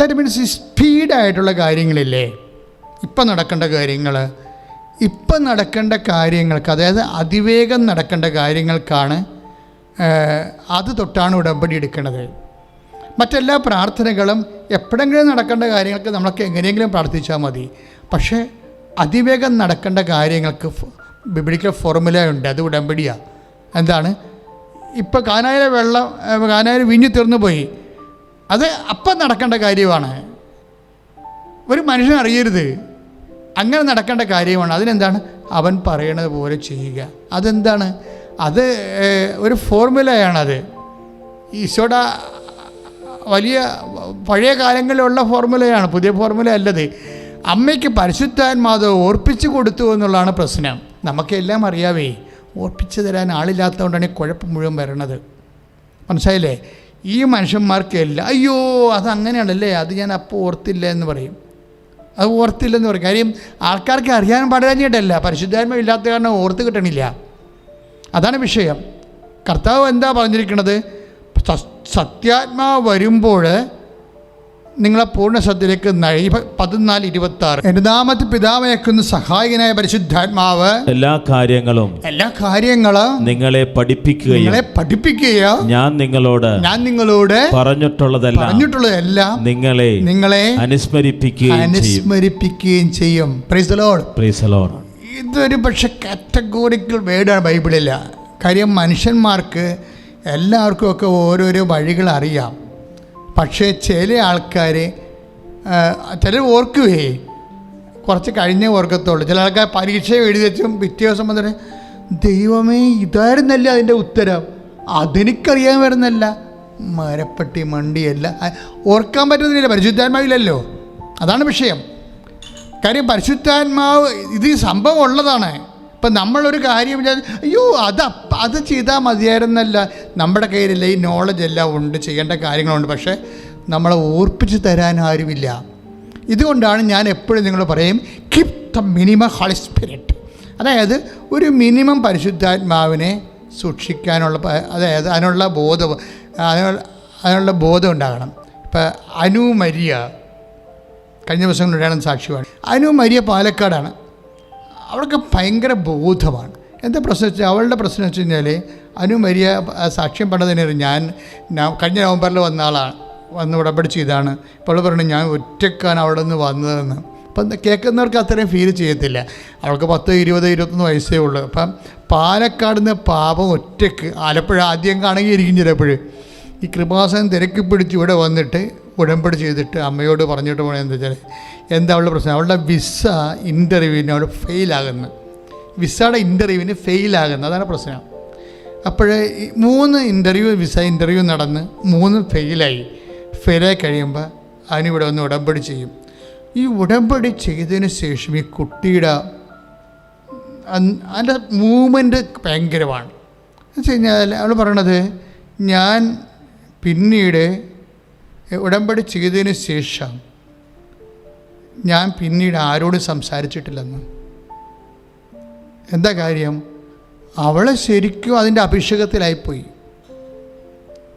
That means സ്പീഡായിട്ടുള്ള കാര്യങ്ങളില്ലേ? ഇപ്പം നടക്കേണ്ട കാര്യങ്ങൾ. ഇപ്പം നടക്കേണ്ട കാര്യങ്ങൾക്ക് അതായത് അതിവേഗം നടക്കേണ്ട കാര്യങ്ങൾക്കാണ് അത് തൊട്ടാണ് ഉടമ്പടി എടുക്കുന്നത് മറ്റെല്ലാ പ്രാർത്ഥനകളും എപ്പോഴെങ്കിലും നടക്കേണ്ട കാര്യങ്ങൾക്ക് നമ്മളൊക്കെ എങ്ങനെയെങ്കിലും പ്രാർത്ഥിച്ചാൽ മതി. പക്ഷേ അതിവേഗം നടക്കേണ്ട കാര്യങ്ങൾക്ക് ബിബിളിക്കൽ ഫോർമുല ഉണ്ട്. അത് ഉടമ്പടിയാണ് എന്താണ്? ഇപ്പോൾ കാനായിലെ വെള്ളം കാനായ വിഞ്ഞു തീർന്നു പോയി അത് അപ്പം നടക്കേണ്ട കാര്യമാണ്. ഒരു മനുഷ്യൻ അറിയരുത്. അങ്ങനെ നടക്കേണ്ട കാര്യമാണ്. അതിനെന്താണ്? അവൻ പറയണത് പോലെ ചെയ്യുക. അതെന്താണ്? അത് ഒരു ഫോർമുലയാണത്. ഈശോയുടെ വലിയ പഴയ കാലങ്ങളിലുള്ള ഫോർമുലയാണ്. പുതിയ ഫോർമുല അല്ലത്. അമ്മയ്ക്ക് പരിശുദ്ധാത്മാവ് ഓർപ്പിച്ചു കൊടുത്തു എന്നുള്ളതാണ് പ്രശ്നം. നമുക്കെല്ലാം അറിയാവേ ഓർപ്പിച്ചു തരാൻ ആളില്ലാത്തതുകൊണ്ടാണ് ഈ കുഴപ്പം മുഴുവൻ വരണത്. മനസ്സിലായില്ലേ? ഈ മനുഷ്യന്മാർക്കെല്ലാം അയ്യോ അതങ്ങനെയാണല്ലേ അത് ഞാൻ അപ്പോൾ ഓർത്തില്ല എന്ന് പറയും. അത് ഓർത്തില്ലെന്ന് പറയും. കാര്യം ആൾക്കാർക്ക് അറിയാൻ പാടില്ലാഞ്ഞിട്ടല്ല പരിശുദ്ധാത്മ ഇല്ലാത്ത കാരണം ഓർത്ത് കിട്ടണില്ല. അതാണ് വിഷയം. കർത്താവ് എന്താ പറഞ്ഞിരിക്കുന്നത് സത്യാത്മാവ് വരുമ്പോൾ നിങ്ങളെ പൂർണ ശ്രദ്ധയിലേക്ക് നഴി പതിനാല് ഇരുപത്തി ആറ് എന്റെ നാമത്തിൽ പിതാവയക്കുന്ന സഹായകനായ പരിശുദ്ധാത്മാവ് എല്ലാ കാര്യങ്ങളും എല്ലാ കാര്യങ്ങളും നിങ്ങളെ പഠിപ്പിക്കുകയും നിങ്ങളെ പഠിപ്പിക്കുകയോ ഞാൻ നിങ്ങളോട് ഞാൻ നിങ്ങളോട് പറഞ്ഞിട്ടുള്ളതെല്ലാം പറഞ്ഞിട്ടുള്ളതെല്ലാം നിങ്ങളെ നിങ്ങളെ അനുസ്മരിപ്പിക്കുകയും ചെയ്യും. അനുസ്മരിപ്പിക്കുകയും ചെയ്യും. പ്രൈസ് ലോഡ് പ്രീസലോൺ ഇതൊരു പക്ഷെ കാറ്റഗോറിക്കൽ വേർഡാണ് ബൈബിളില്ല കാര്യം മനുഷ്യന്മാർക്ക് എല്ലാവർക്കും ഒക്കെ ഓരോരോ വഴികൾ അറിയാം. പക്ഷേ ചില ആൾക്കാർ ചിലർ ഓർക്കുവേ. കുറച്ച് കഴിഞ്ഞേ ഓർക്കത്തുള്ളൂ. ചില ആൾക്കാർ പരീക്ഷ എഴുതി വെച്ചും പിറ്റേ ദിവസം വന്നിട്ട് ദൈവമേ ഇതായിരുന്നല്ല അതിന്റെ ഉത്തരം. അതെനിക്കറിയാൻ വരുന്നല്ല മരപ്പെട്ടി മണ്ടിയല്ല. ഓർക്കാൻ പറ്റുന്നില്ല പരിശുദ്ധാത്മാവില്ലല്ലോ. അതാണ് വിഷയം. കാര്യം പരിശുദ്ധാത്മാവ് ഇത് സംഭവം ഉള്ളതാണ്. ഇപ്പം നമ്മളൊരു കാര്യം അയ്യോ അത് അപ്പ- അത് ചെയ്താൽ മതിയായിരുന്നല്ല. നമ്മുടെ കയ്യിലില്ല ഈ നോളജ് എല്ലാം ഉണ്ട് ചെയ്യേണ്ട കാര്യങ്ങളുണ്ട്. പക്ഷേ നമ്മളെ ഓർപ്പിച്ച് തരാൻ ആരുമില്ല. ഇതുകൊണ്ടാണ് ഞാൻ എപ്പോഴും നിങ്ങൾ പറയും keep the minimum holy spirit അതായത് ഒരു മിനിമം പരിശുദ്ധാത്മാവിനെ സൂക്ഷിക്കാനുള്ള അതായത് അതിനുള്ള ബോധം അതിനുള്ള ബോധം ഉണ്ടാകണം. ഇപ്പം അനു മരിയ കഴിഞ്ഞ ദിവസങ്ങളിലാണ് സാക്ഷിയാണ് അനു മരിയ പാലക്കാടാണ്. അവൾക്ക് ഭയങ്കര ബോധമാണ്. എന്താ പ്രശ്നം വെച്ചാൽ അവളുടെ പ്രശ്നം വെച്ച് കഴിഞ്ഞാൽ അനു മരിയ സാക്ഷ്യം പണ്ടതിന് ഞാൻ കഴിഞ്ഞ നവംബറിൽ വന്ന ആളാണ് വന്ന് ഉടമ്പടി ചെയ്താണ് ഇപ്പോൾ പറഞ്ഞു ഞാൻ ഒറ്റക്കാണ് അവിടെ നിന്ന് വന്നതെന്ന്. അപ്പം കേൾക്കുന്നവർക്ക് അത്രയും ഫീൽ ചെയ്യത്തില്ല. അവൾക്ക് പത്ത് ഇരുപത് ഇരുപത്തൊന്ന് വയസ്സേ ഉള്ളൂ. അപ്പം പാലക്കാട് നിന്ന് പാപം ഒറ്റയ്ക്ക് ആലപ്പുഴ ആദ്യം കാണുകയായിരിക്കും ചിലപ്പോഴും ഈ കൃപാസനം തിരക്കി പിടിച്ച് ഇവിടെ വന്നിട്ട് ഉടമ്പടി ചെയ്തിട്ട് അമ്മയോട് പറഞ്ഞിട്ട് പോകണമെന്ന് വെച്ചാൽ എന്താ അവളുടെ പ്രശ്നം? അവളുടെ വിസ ഇന്റർവ്യൂവിന് അവൾ ഫെയിലാകുന്നു വിസയുടെ ഇന്റർവ്യൂവിന് ഫെയിലാകുന്നത് അതാണ് പ്രശ്നം. അപ്പോൾ മൂന്ന് ഇന്റർവ്യൂ വിസ ഇന്റർവ്യൂ നടന്ന് മൂന്ന് ഫെയിലായി ഫെയിലായി കഴിയുമ്പോൾ അതിനിവിടെ ഒന്ന് ഉടമ്പടി ചെയ്യും. ഈ ഉടമ്പടി ചെയ്തതിന് ശേഷം ഈ കുട്ടിയുടെ അതിന്റെ മൂവ്മെന്റ് ഭയങ്കരമാണ്. എന്ന് വെച്ച് കഴിഞ്ഞാൽ അവൾ പറയണത് ഞാൻ പിന്നീട് ഉടമ്പടി ചെയ്തതിന് ശേഷം ഞാൻ പിന്നീട് ആരോടും സംസാരിച്ചിട്ടില്ലെന്ന്. എന്താ കാര്യം? അവൾ ശരിക്കും അതിന്റെ അഭിഷേകത്തിലായിപ്പോയി.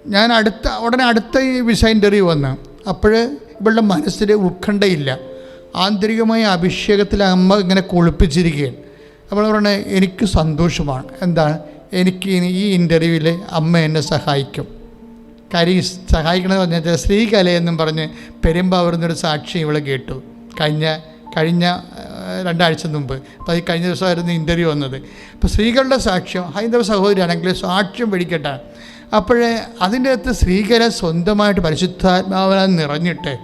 ഞാൻ അടുത്ത ഉടനെ അടുത്ത ഈ വിസ ഇന്റർവ്യൂ വന്ന്. അപ്പോൾ ഇവളുടെ മനസ്സിൽ ഉത്കണ്ഠയില്ല. ആന്തരികമായ അഭിഷേകത്തിൽ അമ്മ ഇങ്ങനെ കുളിപ്പിച്ചിരിക്കുകയാണ്. അപ്പോൾ പറഞ്ഞ എനിക്ക് സന്തോഷമാണ്. എന്താണ് എനിക്ക് ഈ ഇന്റർവ്യൂവിൽ അമ്മ എന്നെ സഹായിക്കും. കാര്യം സഹായിക്കണമെന്ന് പറഞ്ഞാൽ ശ്രീകലയെന്നും പറഞ്ഞ് പെരുമ്പാവൂർന്നൊരു സാക്ഷി ഇവളെ കേട്ടു. കഴിഞ്ഞ കഴിഞ്ഞ രണ്ടാഴ്ച മുമ്പ്. അപ്പോൾ അത് കഴിഞ്ഞ ദിവസമായിരുന്നു ഇന്റർവ്യൂ വന്നത്. അപ്പോൾ സ്ത്രീകളുടെ സാക്ഷ്യം ഹൈന്ദവ സഹോദരിയാണെങ്കിൽ സാക്ഷ്യം പിടിക്കട്ടെ. അപ്പോഴേ അതിന്റെ അകത്ത് സ്ത്രീകളെ സ്വന്തമായിട്ട് പരിശുദ്ധാത്മാവിനാൽ നിറഞ്ഞിട്ട്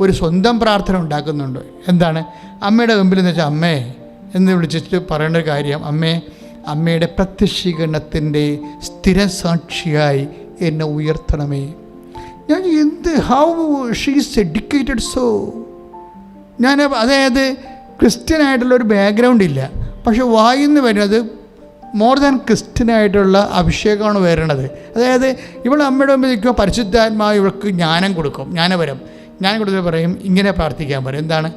ഒരു സ്വന്തം പ്രാർത്ഥന ഉണ്ടാക്കുന്നുണ്ട്. എന്താണ്? അമ്മയുടെ മുമ്പിൽ എന്ന് വെച്ചാൽ അമ്മേ എന്ന് വിളിച്ചിട്ട് പറയേണ്ട ഒരു കാര്യം അമ്മേ അമ്മയുടെ പ്രത്യക്ഷീകരണത്തിന്റെ സ്ഥിര സാക്ഷിയായി എന്നെ ഉയർത്തണമേ. ഞാൻ എന്ത് ഹൗ ഷീസ് എഡ്യൂക്കേറ്റഡ് സോ ഞാൻ അതായത് ക്രിസ്ത്യൻ ആയിട്ടുള്ള ഒരു ബാക്ക്ഗ്രൗണ്ട് ഇല്ല. പക്ഷെ വായിന്ന് വരുന്നത് മോർ ദാൻ ക്രിസ്ത്യനായിട്ടുള്ള അഭിഷേകമാണ് വരണത് അതായത് ഇവൾ അമ്മയുടെ മുമ്പിൽ നിൽക്കുമ്പോൾ പരിശുദ്ധാത്മാവ് ഇവൾക്ക് ജ്ഞാനം കൊടുക്കും. ജ്ഞാനപരം. ഞാൻ കൊടുത്ത് പറയും ഇങ്ങനെ പ്രാർത്ഥിക്കാൻ പറയും. എന്താണ്?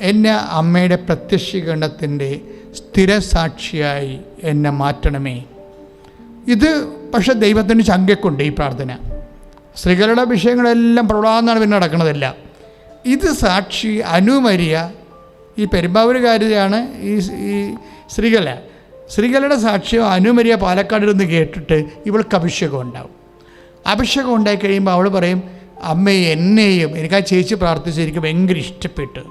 എന്നെ അമ്മയുടെ പ്രത്യക്ഷീകരണത്തിന്റെ സ്ഥിരസാക്ഷിയായി എന്നെ മാറ്റണമേ. ഇത് പക്ഷെ ദൈവത്തിന് ശങ്കക്കുണ്ട് ഈ പ്രാർത്ഥന. സ്ത്രീകളുടെ വിഷയങ്ങളെല്ലാം പ്രൗഢാന്നാണ് പിന്നെ നടക്കുന്നതല്ല. ഇത് സാക്ഷി അനുമരിയ ഈ പെരുമ്പാവൂരുകാരിയാണ് ഈ ഈ ശ്രീകല. ശ്രീകലയുടെ സാക്ഷ്യം അനുമരിയ പാലക്കാടിൽ നിന്ന് കേട്ടിട്ട് ഇവൾക്ക് അഭിഷേകം ഉണ്ടാവും. അഭിഷേകം ഉണ്ടായി കഴിയുമ്പോൾ അവൾ പറയും അമ്മേ എന്നെയും എനിക്ക് ആ ചേച്ചി പ്രാർത്ഥിച്ച് എനിക്ക് ഭയങ്കര ഇഷ്ടപ്പെട്ടു.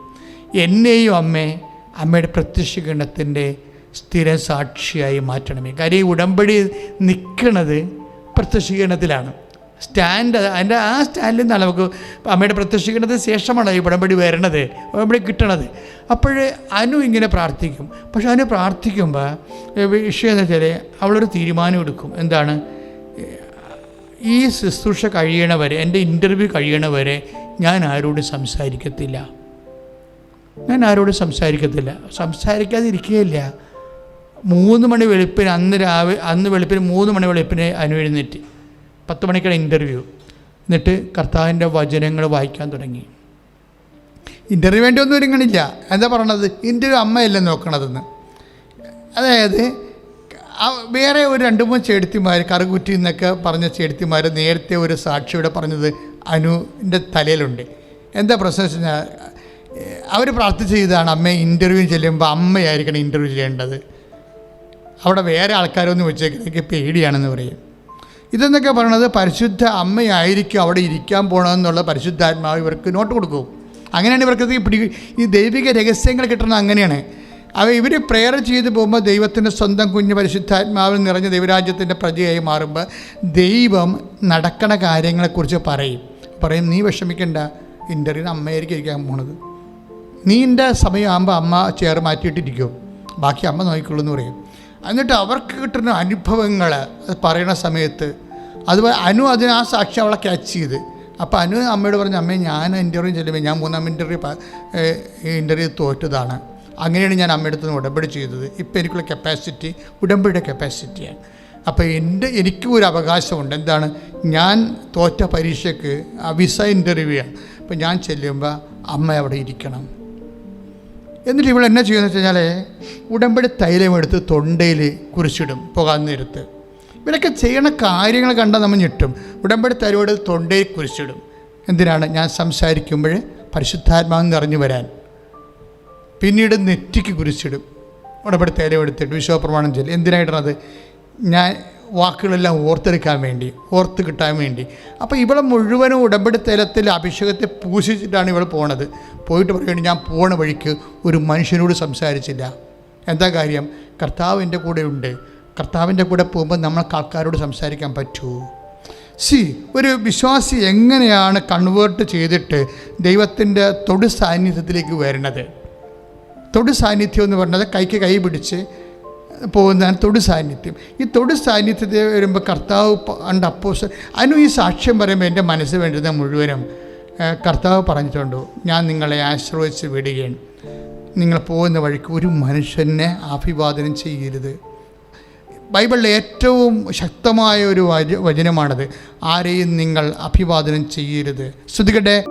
എന്നെയും അമ്മേ അമ്മയുടെ പ്രത്യക്ഷീകരണത്തിന്റെ സ്ഥിര സാക്ഷിയായി മാറ്റണമേ കാര്യം ഈ ഉടമ്പടി നിൽക്കുന്നത് പ്രത്യക്ഷീകരണത്തിലാണ്. സ്റ്റാൻഡ് അതിന്റെ ആ സ്റ്റാൻഡിൽ നിന്നാണ് നമുക്ക് അമ്മയുടെ പ്രത്യക്ഷിക്കുന്നത് ശേഷമാണ് ഈ ഉടമ്പടി വരണത് ഉടമ്പടി കിട്ടണത്. അപ്പോഴേ അനു ഇങ്ങനെ പ്രാർത്ഥിക്കും. പക്ഷെ അനു പ്രാർത്ഥിക്കുമ്പോൾ വിഷയം എന്ന് വെച്ചാൽ അവളൊരു തീരുമാനം എടുക്കും. എന്താണ്? ഈ ശുശ്രൂഷ കഴിയണവരെ എന്റെ ഇന്റർവ്യൂ കഴിയണവരെ ഞാൻ ആരോടും സംസാരിക്കത്തില്ല. ഞാൻ ആരോടും സംസാരിക്കത്തില്ല. സംസാരിക്കാതിരിക്കുകയില്ല. മൂന്ന് മണി വെളുപ്പിന് അന്ന് രാവിലെ അന്ന് വെളുപ്പിന് മൂന്ന് മണി വെളുപ്പിന് അനുവെഴുന്നേറ്റ് പത്ത് മണിക്കാണ് ഇന്റർവ്യൂ എന്നിട്ട് കർത്താവിന്റെ വചനങ്ങൾ വായിക്കാൻ തുടങ്ങി. ഇന്റർവ്യൂ വേണ്ടി ഒന്നും ഒരുങ്ങണില്ല. എന്താ പറയണത്? ഇന്റർവ്യൂ അമ്മയല്ലേ നോക്കണതെന്ന്. അതായത് വേറെ ഒരു രണ്ട് മൂന്ന് ചേടത്തിമാർ കറുകുറ്റി എന്നൊക്കെ പറഞ്ഞ ചേടത്തിമാർ നേരത്തെ ഒരു സാക്ഷിയുടെ പറഞ്ഞത് അനുവിന്റെ തലയിലുണ്ട്. എന്താ പ്രശ്നം വെച്ച് കഴിഞ്ഞാൽ അവർ പ്രാർത്ഥിച്ച് ചെയ്താണ് അമ്മയെ ഇന്റർവ്യൂ ചെല്ലുമ്പോൾ അമ്മയായിരിക്കണം ഇന്റർവ്യൂ ചെയ്യേണ്ടത്. അവിടെ വേറെ ആൾക്കാരൊന്നും വെച്ചേക്കുന്നത് എനിക്ക് പേടിയാണെന്ന് പറയും. ഇതെന്നൊക്കെ പറയണത് പരിശുദ്ധ അമ്മയായിരിക്കും അവിടെ ഇരിക്കാൻ പോകണമെന്നുള്ള പരിശുദ്ധാത്മാവ് ഇവർക്ക് നോട്ട് കൊടുക്കും. അങ്ങനെയാണ് ഇവർക്ക് പിടി ഈ ദൈവിക രഹസ്യങ്ങൾ കിട്ടുന്നത് അങ്ങനെയാണ്. അവ ഇവർ പ്രെയർ ചെയ്ത് പോകുമ്പോൾ ദൈവത്തിന്റെ സ്വന്തം കുഞ്ഞ് പരിശുദ്ധാത്മാവിൽ നിറഞ്ഞ ദൈവരാജ്യത്തിന്റെ പ്രജയായി മാറുമ്പോൾ ദൈവം നടക്കണ കാര്യങ്ങളെക്കുറിച്ച് പറയും. പറയും നീ വിഷമിക്കണ്ട ഇന്റർവ്യൂ അമ്മയായിരിക്കും ഇരിക്കാൻ പോണത്. നീന്റെ സമയമാകുമ്പോൾ അമ്മ ചെയർ മാറ്റിയിട്ടിരിക്കും. ബാക്കി അമ്മ നോക്കിക്കൊള്ളൂ എന്ന് പറയും. എന്നിട്ട് അവർക്ക് കിട്ടുന്ന അനുഭവങ്ങൾ പറയുന്ന സമയത്ത് അതുപോലെ അനു അതിന് ആ സാക്ഷി അവളെ ക്യാച്ച് ചെയ്ത്. അപ്പോൾ അനു അമ്മയോട് പറഞ്ഞു അമ്മേ ഞാൻ ഇന്റർവ്യൂ ചെല്ലുമ്പോൾ ഞാൻ മൂന്നാം ഇന്റർവ്യൂ ഇന്റർവ്യൂ തോറ്റതാണ്. അങ്ങനെയാണ് ഞാൻ അമ്മയുടെ നിന്ന് ഉടമ്പടി ചെയ്തത്. ഇപ്പോൾ എനിക്കുള്ള കപ്പാസിറ്റി ഉടമ്പടിയുടെ കപ്പാസിറ്റിയാണ് അപ്പോൾ എന്റെ എനിക്കും ഒരു അവകാശമുണ്ട്. എന്താണ്? ഞാൻ തോറ്റ പരീക്ഷയ്ക്ക് വിസ ഇന്റർവ്യൂ ആണ് അപ്പോൾ ഞാൻ ചെല്ലുമ്പോൾ അമ്മ അവിടെ ഇരിക്കണം. എന്നിട്ട് ഇവൾ എന്നാ ചെയ്യുന്നത് വെച്ച് കഴിഞ്ഞാൽ ഉടമ്പടി തൈലമെടുത്ത് തൊണ്ടയിൽ കുറിച്ചിടും പുകാന്നിരുത്ത് നേരത്ത്. ഇവരൊക്കെ ചെയ്യണ കാര്യങ്ങൾ കണ്ടാൽ നമ്മൾ ഞെട്ടും. ഉടമ്പടി തൈലമെടുത്ത് തൊണ്ടയിൽ കുറിച്ചിടും. എന്തിനാണ്? ഞാൻ സംസാരിക്കുമ്പോൾ പരിശുദ്ധാത്മാവ് നിറഞ്ഞു വരാൻ. പിന്നീട് നെറ്റിക്ക് കുറിച്ചിടും. ഉടമ്പടി തൈലം എടുത്തിട്ട് വിശ്വപ്രമാണം ചെയ്യൽ എന്തിനായിട്ടാണത്? ഞാൻ വാക്കുകളെല്ലാം ഓർത്തെടുക്കാൻ വേണ്ടി ഓർത്ത് കിട്ടാൻ വേണ്ടി. അപ്പോൾ ഇവളെ മുഴുവനും ഉടമ്പടി തലത്തിൽ അഭിഷേകത്തെ പൂശിച്ചിട്ടാണ് ഇവൾ പോണത്. പോയിട്ട് പറയുകയാണ് ഞാൻ പോണ വഴിക്ക് ഒരു മനുഷ്യനോട് സംസാരിച്ചില്ല. എന്താ കാര്യം? കർത്താവ് എന്റെ കൂടെ ഉണ്ട്. കർത്താവിന്റെ കൂടെ പോകുമ്പോൾ നമ്മൾക്ക് ആൾക്കാരോട് സംസാരിക്കാൻ പറ്റൂ. സി ഒരു വിശ്വാസി എങ്ങനെയാണ് കൺവേർട്ട് ചെയ്തിട്ട് ദൈവത്തിന്റെ തൊടു സാന്നിധ്യത്തിലേക്ക് വരുന്നത് തൊടു സാന്നിധ്യം എന്ന് പറഞ്ഞത് കൈക്ക് കൈ പിടിച്ച് പോകുന്നതാണ് തൊടു സാന്നിധ്യം. ഈ തൊടു സാന്നിധ്യത്തിൽ വരുമ്പോൾ കർത്താവ് അണ്ട് അപ്പോസ് അതിനും ഈ സാക്ഷ്യം പറയുമ്പോൾ എന്റെ മനസ്സ് വേണ്ടുന്ന മുഴുവനും കർത്താവ് പറഞ്ഞിട്ടുണ്ട് ഞാൻ നിങ്ങളെ ആശ്രയിച്ച് വിടുകയാണ്. നിങ്ങൾ പോകുന്ന വഴിക്ക് ഒരു മനുഷ്യനെ അഭിവാദനം ചെയ്യരുത്. ബൈബിളിലെ ഏറ്റവും ശക്തമായ ഒരു വചനമാണത് ആരെയും നിങ്ങൾ അഭിവാദനം ചെയ്യരുത്. ശ്രദ്ധിക്കട്ടെ